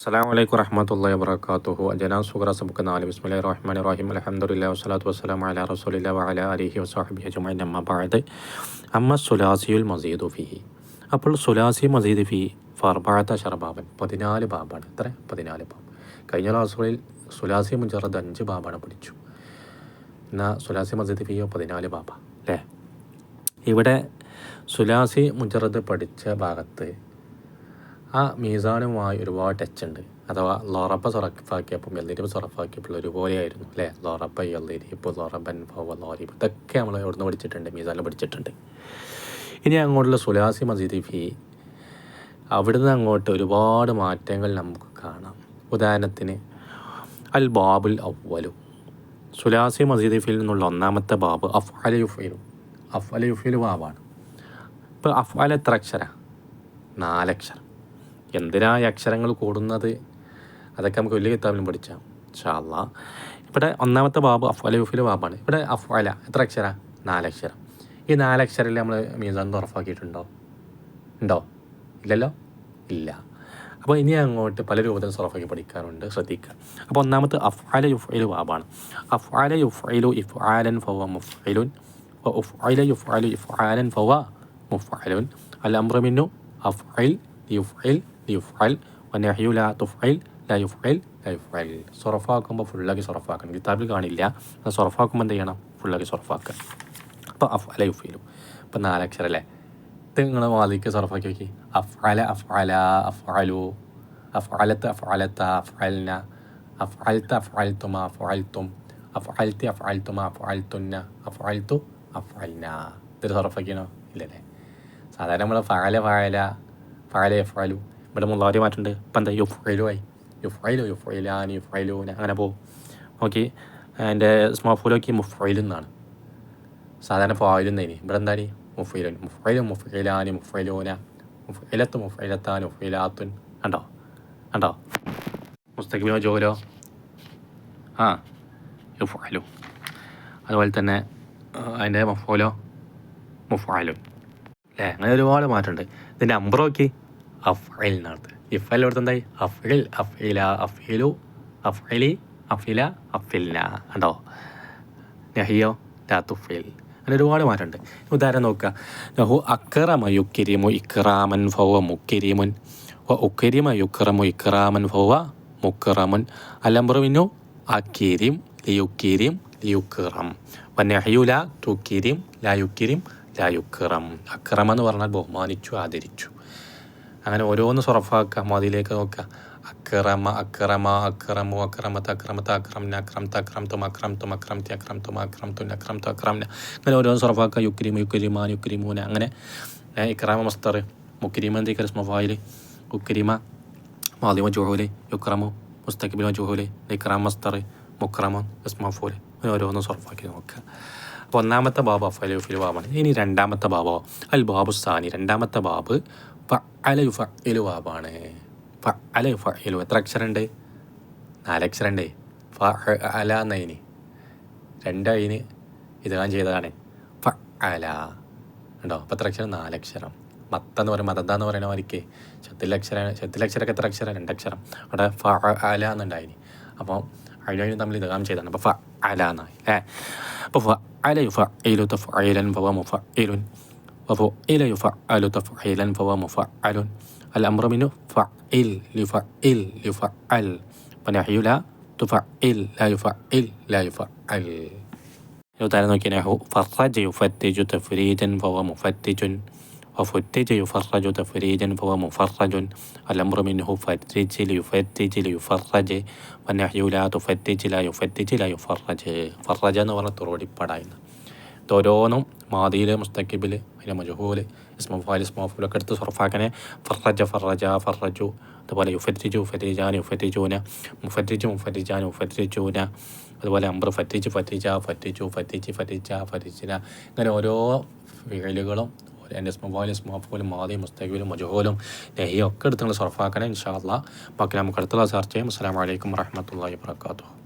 അസ്സാം വലൈക്കും വറഹമത്തല്ലാ വർക്കാത്തുഹു ജനാബ് സുഖറ സബുക്ക് നാല്. ബിസ്മില്ലാ റഹ്മാൻ റഹീം അലഹമുല്ലാ വസ്സലാത്തു വസ്സലാം അല റസൂലില്ല വഅല അലിഹി വസാഹിബി അജ്മൈൻ അമ്മ ബഅദ്. അമ്മ സുലാസിയുൽ മസീദു ഫിഹി അപ്പോൾ സുലാസി മസീദ് ഫി ഫർബാത്ത ഷർബാബൻ. പതിനാല് ബാബാണ്. എത്ര? പതിനാല് ബാബ്. കഴിഞ്ഞ ക്ലാസ്സുകളിൽ സുലാസി മുജറദ് അഞ്ച് ബാബാണ് പഠിച്ചു. എന്നാൽ സുലാസി മസീദ് ഫിയോ? പതിനാല് ബാബ. അല്ലേ? ഇവിടെ സുലാസി മുജറദ് പഠിച്ച ഭാഗത്ത് ആ മീസാനുമായി ഒരുപാട് ടച്ച് ഉണ്ട്. അഥവാ ലോറപ്പ സൊറഫാക്കിയപ്പം എല്ലിരിപ്പ് സൊറഫാക്കിയപ്പോൾ ഒരുപോലെയായിരുന്നു അല്ലേ? ലോറപ്പ എല്ലിരിപ്പ് ലോറബൻ ഫോവ ലോറിപ്പ് ഇതൊക്കെ നമ്മൾ എവിടുന്ന് പഠിച്ചിട്ടുണ്ട് മീസാനിൽ പഠിച്ചിട്ടുണ്ട്. ഇനി അങ്ങോട്ടുള്ള സുലാസി മസീദി ഫി അവിടുന്ന് അങ്ങോട്ട് ഒരുപാട് മാറ്റങ്ങൾ നമുക്ക് കാണാം. ഉദാഹരണത്തിന് അൽ ബാബുൽ അവ്വലു. സുലാസി മസീദി ഫിയിൽ നിന്നുള്ള ഒന്നാമത്തെ ബാബ് അഫ് അല യുഫീലു. അഫ് അല യുഫീലു ബാബാണ്. ഇപ്പോൾ അഫ് അല എത്ര അക്ഷര? നാലക്ഷരം എന്തിനാ ഈ അക്ഷരങ്ങൾ കൂടുന്നത്? അതൊക്കെ നമുക്ക് വലിയ കിതാബിലും പഠിച്ചാം. ഷാല്ല ഇവിടെ ഒന്നാമത്തെ ബാബ് അഫ്വാല യൂഫിലെ ബാബാണ്. ഇവിടെ അഫ്വാല എത്ര അക്ഷര? നാലക്ഷരം ഈ നാലക്ഷരത്തിൽ നമ്മൾ മീസാൻ തുറഫാക്കിയിട്ടുണ്ടോ ഉണ്ടോ? ഇല്ലല്ലോ? ഇല്ല. അപ്പോൾ ഇനി അങ്ങോട്ട് പല രൂപത്തിൽ സൊറഫൊക്കെ പഠിക്കാറുണ്ട്. ശ്രദ്ധിക്കുക. അപ്പോൾ ഒന്നാമത്തെ അഫ്വാല യുഫൈലു ബാബാണ്. അഫ്വാല യുഫൈലു ഇഫ് ആലൻ ഫവ മുഫ്ഇലുൻ യുഫ്ലു ഇഫ് ആലൻ ഫവ മുഫ്ഇലുൻ അൽ അംറമിന്നു അഫ്ഇൽ യുഫ്ഇൽ യുഫൽ വനഹ്യു ലാ തുഫ്അൽ ലാ യുഫ്അൽ ലാ യുഫ്അൽ സൊറഫാക്കുമ്പോൾ ഫുള്ളാക്കി സൊറഫാക്കണം കിതാബിൽ കാണില്ല സൊറഫാക്കുമ്പോൾ എന്ത് ചെയ്യണം ഫുള്ളാക്കി സൊറഫാക്കുക അപ്പോൾ അഫ് അല യുഫീലും ഇപ്പം നാലക്ഷരം അല്ലേ ഇത് നിങ്ങൾ വാദിക്ക് സൊറഫാക്കി നോക്കി അഫ് അല അഫ് അല അഫ് അലു അഫ് അലത്ത് അഫ് അലത്ത അഫ് അൽന അഫ് അൽത്ത അഫ് അൽത്തുമ അഫ് അൽത്തും അഫ് അൽത്തി അഫ് അൽത്തുമ അഫ് അൽത്തുന്ന അഫ് അൽത്തു അഫ് അൽന ഇതൊരു സൊറഫാക്കിയാണോ ഇല്ലല്ലേ സാധാരണ നമ്മൾ ഫഅല ഫഅല ഫഅല യഫ്അലു ഇവിടെ മുള്ളാരി മാറ്റുണ്ട് ഇപ്പം എന്താ യുഫ്ഐലു ആയി യുഫ്ഐലു യു ഫ്രൈലു അങ്ങനെ പോകും ഓക്കെ എന്റെ സ്മാഫൂലോക്കി മുഫ്രൈലു എന്നാണ് സാധാരണ ഫായിലും തന്നെ ഇവിടെ എന്താണ് മുഫൈലുൻ മുഫൈലും മുഫൈലാനി മുഫ്രൈലോന മുഫൈലത്ത് മുഫൈലത്താൻ മുഫൈലാത്തുൻ കണ്ടോ ഉണ്ടോ മുസ്തഖിമോ ജോലോ ആ യുഫാലു അതുപോലെ തന്നെ അതിന്റെ മുഫോലോ മുഫാലു അല്ലേ അങ്ങനെ ഒരുപാട് മാറ്റമുണ്ട് ഇതിന്റെ നമ്പർ എന്നാണ്. ഇഫൽ എടുത്ത് എന്തായി അഫ്ഇൽ അഫ്ഇല അഫ്ഇലു അഫ്ഇലി അഫില അഫില്ല ഉണ്ടോ നഹിയോ ലാത്തുഫിൽ തുഫിൽ അങ്ങനെ ഒരുപാട് മാറ്റമുണ്ട്. ഉദാഹരണം നോക്കുക. നഹു അക്രമ യുക്കിരിമു ഇക്രാമൻ ഫൗവ മുക്കിരിമുൻ വ ഉക്കിരിമ യുക്രമു ഇക്രാമൻ ഫൗവ മുക്കറമുൻ അലംബ്രുവിനു അക്കിരിം ലിയുക്കിരിം ലിയുക്കിറം വന്നഹയു ലാ തുക്കിരിം ലായുക്കിരിം ലായുക്കിറം അക്രമെന്ന് പറഞ്ഞാൽ ബഹുമാനിച്ചു ആദരിച്ചു. അങ്ങനെ ഓരോന്ന് സുറഫാക്കുക മതിയിലേക്ക് നോക്കുക അക്രമ അക്രമ അക്രമു അക്രമത്ത് അക്രമത്ത് അക്രം അക്രമത്ത് അക്രമത്തും അക്രമത്തും അക്രമത്തി അക്രമത്തും അക്രമത്തും അക്രമത്തു അക്രമന. അങ്ങനെ ഓരോന്ന് സുറഫാക്കുക യുക്രിമു യുക്രിമാൻ യുക്രിമൂന. അങ്ങനെ ഇക്രാമ മസ്തർ മുക്രിമ എന്തി കരിസ്മഫായിൽ ഉക്രിമ മാലിമ ജുഹൂൽ യുക്രമു മുസ്തഖിബിൽ ജുഹൂൽ ഇക്രാം മസ്തർ മുക്രമൻ ഇസ്മഫൂൽ അങ്ങനെ ഓരോന്ന് സുറഫാക്കി നോക്കുക അപ്പോൾ ഒന്നാമത്തെ ബാബ് അഫലുഫിൽ ബാബാണ്. ഇനി രണ്ടാമത്തെ ബാബോ. അൽ ബാബു സാനി രണ്ടാമത്തെ ബാബ് ഫ അല ഫഅല യുഫഇലു എത്ര അക്ഷരമുണ്ട് നാലക്ഷരമുണ്ട് അല എന്നതിന്. രണ്ടതിന് ഞാൻ ചെയ്തതാണ്. ഫ അല ഉണ്ടോ അപ്പം എത്ര അക്ഷരം? നാലക്ഷരം മത്ത എന്ന് പറയുമ്പോൾ മതന്ത എന്ന് പറയുന്ന മാതിരിക്ക്. ശത്തിലക്ഷരം ശത്തിലക്ഷരമൊക്കെ എത്ര അക്ഷരം? രണ്ടക്ഷരം അവിടെ ഫ അല എന്നുണ്ടായിന്. അപ്പോൾ അതിനും തമ്മിൽ ഇതാം ചെയ്താണ് അപ്പോൾ ഫ അല എന്നായി. അല്ലേ അപ്പോൾ ഫ അല ഫ ഇലു തഫ് അയിലൻ ഫവ മുഫ ഇലുൻ وفعل يفعل تفعيلا فهو مفعل الأمر منه فعل لفعل يفعل ونحي لا تفعل لا يفعل لا يفعل تعالى نحو فرج يفتج تفريجا فهو مفتج وفتج يفرج تفريجا فهو مفرج الأمر منه فتج ليفتج ليفرج ونحي لا تفتج لا يفتج لا يفرج فرج എന്ന് പറഞ്ഞ തുറോടി പടായിരുന്നു ഓരോന്നും മാതിയിൽ മുസ്തക്കിബിൽ അതിന്റെ മജുഹൂൽ ഇസ്മഫാൽ ഇസ്മഫൂലൊക്കെ എടുത്ത് സുറഫാക്കനെ ഫറജ ഫറജ ഫറജു അതുപോലെ യുഫറ്റിജു ഫറ്റിജാൻ യുഫറ്റിജൂന മുഫറ്റിജു മുഫറ്റിജാൻ മുഫറ്റിജൂന അതുപോലെ അംബർ ഫറ്റിജ് ഫറ്റിജ ഫറ്റിജു ഫറ്റിജ് ഫറ്റിജ ഫറ്റിജിന ഇങ്ങനെ ഓരോ ഫീലുകളും എന്റെ ഇസ്മഫാൽ ഇസ്മഫൂലും മാതി മുസ്തഖിബിലും മജുഹോലും നെഹിയും ഒക്കെ എടുത്ത് നിങ്ങൾ സുറഫാക്കണേ ഇൻഷാ ബാക്കി നമുക്ക് അടുത്തുള്ള ചർച്ചയും. അസ്സാം വലൈക്കും വാഹമത്തല്ലാ വാത്തു